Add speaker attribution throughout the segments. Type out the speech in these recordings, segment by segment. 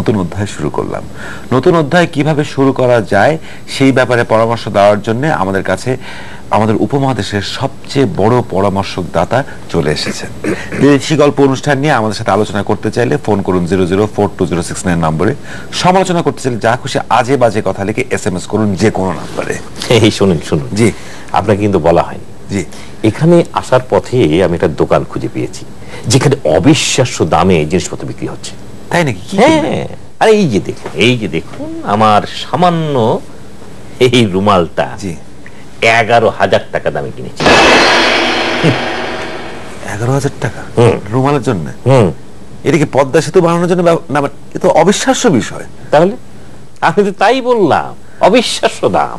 Speaker 1: নতুন অধ্যায় শুরু করলাম। নতুন অধ্যায় কীভাবে শুরু করা যায় সেই ব্যাপারে পরামর্শ দেওয়ার জন্য আমাদের কাছে আমাদের উপমহাদেশের সবচেয়ে বড় পরামর্শদাতা চলে এসেছেন। দেশি গল্প অনুষ্ঠান নিয়ে আমাদের সাথে আলোচনা করতে চাইলে ফোন করুন zero zero four two zero six nine নম্বরে। সমালোচনা করতে চাইলে যা খুশি আজে বাজে কথা লিখে এস এম এস করুন যে কোনো নম্বরে।
Speaker 2: এই শুনুন শুনুন।
Speaker 1: জি।
Speaker 2: আপনাকে কিন্তু বলা হয়নি।
Speaker 1: জি।
Speaker 2: এখানে আসার পথে আমি একটা দোকান খুঁজে পেয়েছি যেখানে অবিশ্বাস্য দামে জিনিসপত্র বিক্রি হচ্ছে।
Speaker 1: তাই নাকি?
Speaker 2: হ্যাঁ আরে এই যে দেখুন এই যে দেখুন আমার সামান্য এই রুমালটা
Speaker 1: জি।
Speaker 2: এগারো হাজার টাকা দামে কিনেছি।
Speaker 1: এগারো হাজার টাকা? রুমালের জন্য? এটা কি পদ্মা সেতু বানানোর জন্য না মানে এ তো অবিশ্বাস্য বিষয়।
Speaker 2: তাহলে? আমি তো তাই বললাম অবিশ্বাস্য দাম।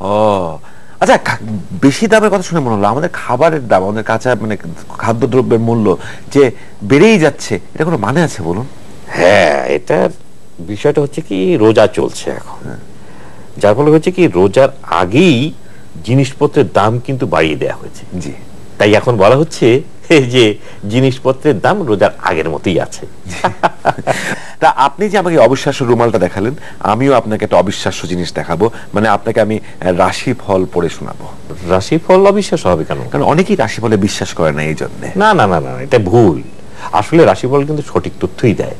Speaker 1: ও আচ্ছা বেশি দামের কথা শুনে মনে হলো আমাদের খাবারের দাম আমাদের কাঁচা মানে খাদ্যদ্রব্যের মূল্য যে বেড়েই যাচ্ছে এটা কোনো মানে আছে বলুন?
Speaker 2: হ্যাঁ এটা বিষয়টা হচ্ছে কি রোজা চলছে এখন। যার ফলে হচ্ছে কি রোজার আগেই জিনিসপত্রের দাম কিন্তু বাড়িয়ে দেওয়া হয়েছে।
Speaker 1: জি।
Speaker 2: তাই এখন বলা হচ্ছে যে জিনিসপত্রের দাম রোজার আগের মতোই আছে।
Speaker 1: তা আপনি যে আমাকে অবিশ্বাস্য রুমালটা দেখালেন আমিও আপনাকে একটা অবিশ্বাস্য জিনিস দেখাবো। মানে আপনাকে আমি রাশি ফল পড়ে শোনাবো।
Speaker 2: রাশিফল অবিশ্বাস হবে কেন?
Speaker 1: কারণ অনেকেই রাশি ফলে বিশ্বাস করে না এই জন্য।
Speaker 2: না না না না এটা ভুল। আসলে রাশিফল কিন্তু সঠিক তথ্যই দেয়।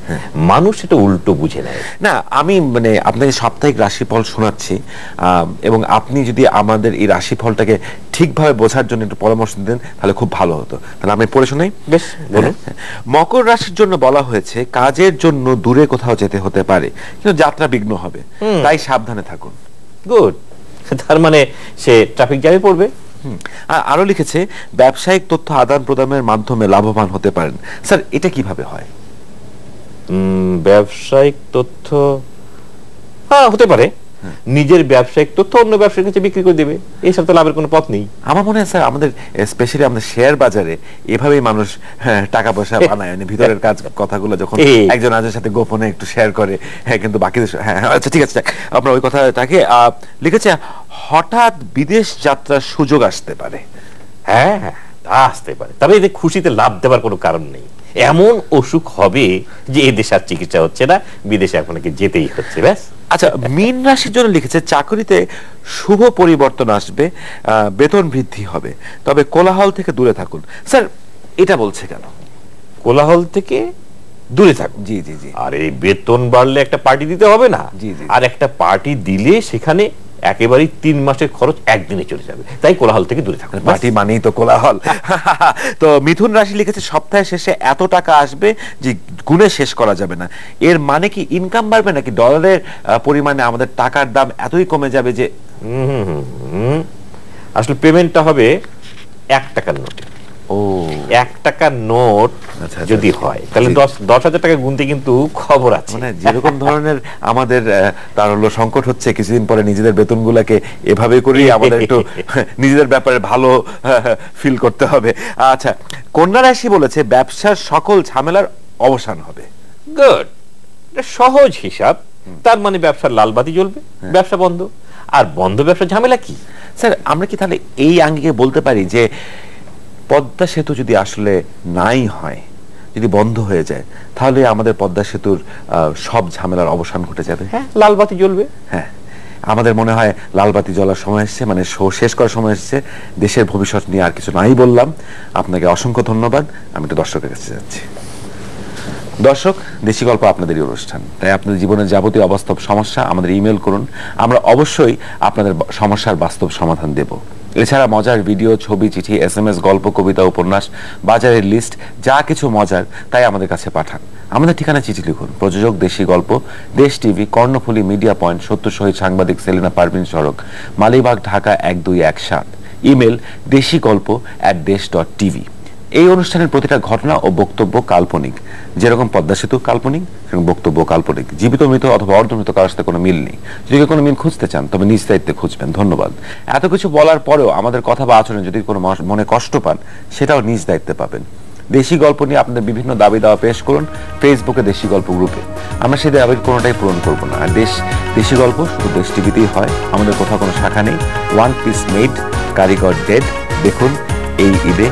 Speaker 2: মানুষ এটা উল্টো বুঝে নেয়।
Speaker 1: না আমি মানে আপনাকে সাপ্তাহিক রাশিফল শোনাচ্ছি এবং আপনি যদি আমাদের এই রাশিফলটাকে ঠিকভাবে বোঝার জন্য একটু পরামর্শ দেন তাহলে খুব ভালো হতো। তাহলে আমি পড়ে শোনাই?
Speaker 2: বেশ বলুন।
Speaker 1: মকর রাশির জন্য বলা হয়েছে কাজের জন্য দূরে কোথাও যেতে হতে পারে কিন্তু যাত্রা বিঘ্ন হবে। তাই সাবধানে থাকুন।
Speaker 2: গুড। তার মানে সে ট্রাফিক জ্যামে পড়বে।
Speaker 1: হুম। আর আরও লিখেছে ব্যবসায়িক তথ্য আদান প্রদানের মাধ্যমে লাভবান হতে পারেন। স্যার এটা কীভাবে হয়?
Speaker 2: ব্যবসায়িক তথ্য? হ্যাঁ হতে পারে। নিজের ব্যবসায়িক তথ্য অন্য ব্যবসায়ীর কাছে বিক্রি করে দেবে। এসব তো লাভের কোনো পথ নেই।
Speaker 1: আমার মনে হয় স্যার আমাদের স্পেশালি আমাদের শেয়ার বাজারে এভাবেই মানুষ হ্যাঁ, টাকা পয়সা বানায় মানে ভিতরের কাজ কথাগুলো যখন একজন আজের সাথে গোপনে একটু শেয়ার করে হ্যাঁ কিন্তু বাকি হ্যাঁ হ্যাঁ, আচ্ছা ঠিক আছে। আমরা ওই কথাটাকে আহ, লিখেছে হঠাৎ বিদেশ যাত্রার সুযোগ আসতে পারে।
Speaker 2: হ্যাঁ হ্যাঁ তা আসতে পারে। তবে এতে খুশিতে লাভ দেওয়ার কোনো কারণ নেই। এমন অসুখ হবে যে এ দেশে আর চিকিৎসা হচ্ছে না বিদেশে আপনাকে যেতেই হচ্ছে ব্যাস।
Speaker 1: আচ্ছা মীন রাশির জন্য লিখেছে চাকরিতে শুভ পরিবর্তন আসবে বেতন বৃদ্ধি হবে তবে কোলাহল থেকে দূরে থাকুন। স্যার এটা বলছে কেন?
Speaker 2: কোলাহল থেকে দূরে থাকুন।
Speaker 1: জি জি জি।
Speaker 2: আর এই বেতন বাড়লে একটা পার্টি দিতে হবে না।
Speaker 1: জি, জি।
Speaker 2: আর একটা পার্টি দিলে সেখানে একেবারেই তিন মাসের খরচ একদিনে চলে যাবে। তাই কোলাহল থেকে দূরে থাকুন।
Speaker 1: পার্টি মানেই তো কোলাহল। তো মিথুন রাশি লিখেছে সপ্তাহের শেষে এত টাকা আসবে যে গুণে শেষ করা যাবে না। এর মানে কি ইনকাম বাড়বে নাকি ডলারের পরিমাণে আমাদের টাকার দাম এতই কমে যাবে যে
Speaker 2: হুম, হুম, হুম, হুম। আসলে পেমেন্টটা হবে এক টাকার নোটে। এক টাকার নোট
Speaker 1: আচ্ছা,
Speaker 2: যদি
Speaker 1: আচ্ছা।
Speaker 2: হয় তাহলে দশ দশ হাজার টাকা গুনতে কিন্তু খবর আছে।
Speaker 1: মানে যেরকম ধরনের আমাদের তার হলো সংকট হচ্ছে কিছুদিন পরে নিজেদের বেতনগুলোকে এভাবে করেই আমাদের একটু নিজেদের ব্যাপারে ভালো ফিল করতে হবে। আচ্ছা কন্যা রাশি বলেছে ব্যবসার সকল ঝামেলার অবসান হবে।
Speaker 2: গুড সহজ হিসাব। তার মানে ব্যবসার লাল বাতি জ্বলবে
Speaker 1: হ্যাঁ।
Speaker 2: ব্যবসা বন্ধ। আর বন্ধ ব্যবসা ঝামেলা কি?
Speaker 1: স্যার আমরা কি তাহলে এই আঙ্গিকে বলতে পারি যে পদ্মা সেতু যদি আসলে নাই হয় যদি বন্ধ হয়ে যায় তাহলে আমাদের পদ্মা সেতুর সব ঝামেলার অবসান ঘটে যাবে।
Speaker 2: হ্যাঁ লাল বাতি জ্বলবে।
Speaker 1: হ্যাঁ আমাদের মনে হয় লালবাতি জ্বলার সময় এসেছে মানে শো শেষ করার সময় এসছে। দেশের ভবিষ্যৎ নিয়ে আর কিছু নাই বললাম। আপনাকে অসংখ্য ধন্যবাদ। আমি একটু দর্শকের কাছে যাচ্ছি। দর্শক দেশি গল্প আপনাদেরই অনুষ্ঠান। তাই আপনাদের জীবনের যাবতীয় অবাস্তব সমস্যা আমাদের ইমেল করুন। আমরা অবশ্যই আপনাদের সমস্যার বাস্তব সমাধান দেব। এছাড়া মজার ভিডিও, ছবি, চিঠি এস এম এস গল্প, কবিতা, উপন্যাস, বাজারের লিস্ট যা কিছু মজার, তাই আমাদের কাছে পাঠান। আমাদের ঠিকানা চিঠি লিখুন। প্রযোজক দেশি গল্প, দেশ টিভি, কর্ণফুলী, মিডিয়া পয়েন্ট, সত্য শহীদ সাংবাদিক সেলিনা পারভিন সড়ক, মালিবাগ, ঢাকা এক দুই এক সাত। ইমেল দেশি গল্প অ্যাট দেশ ডট টিভি এই অনুষ্ঠানের প্রতিটা ঘটনা ও বক্তব্য কাল্পনিক। যেরকম পদ্মা সেতু কাল্পনিক, সেরকম বক্তব্য কাল্পনিক। জীবিত, মৃত অথবা অর্ধমৃত কারোর সাথে কোনো মিল নেই। যদি কোনো মিল খুঁজতে চান, তবে নিজ দায়িত্বে খুঁজবেন। ধন্যবাদ। এত কিছু বলার পরেও আমাদের কথা বা আচরণে যদি কোনো মনে কষ্ট পান, সেটাও নিজ দায়িত্বে পাবেন। দেশি গল্প নিয়ে আপনাদের বিভিন্ন দাবি দাওয়া পেশ করুন ফেসবুকে দেশি গল্প গ্রুপে। আমরা সেই দাবির কোনোটাই পূরণ করব না। আর দেশ দেশি গল্প শুধু দেশ টিভিতেই হয়, আমাদের কোথাও কোনো শাখা নেই। ওয়ান পিস মেড কারিগর ডেড দেখুন এই ঈদে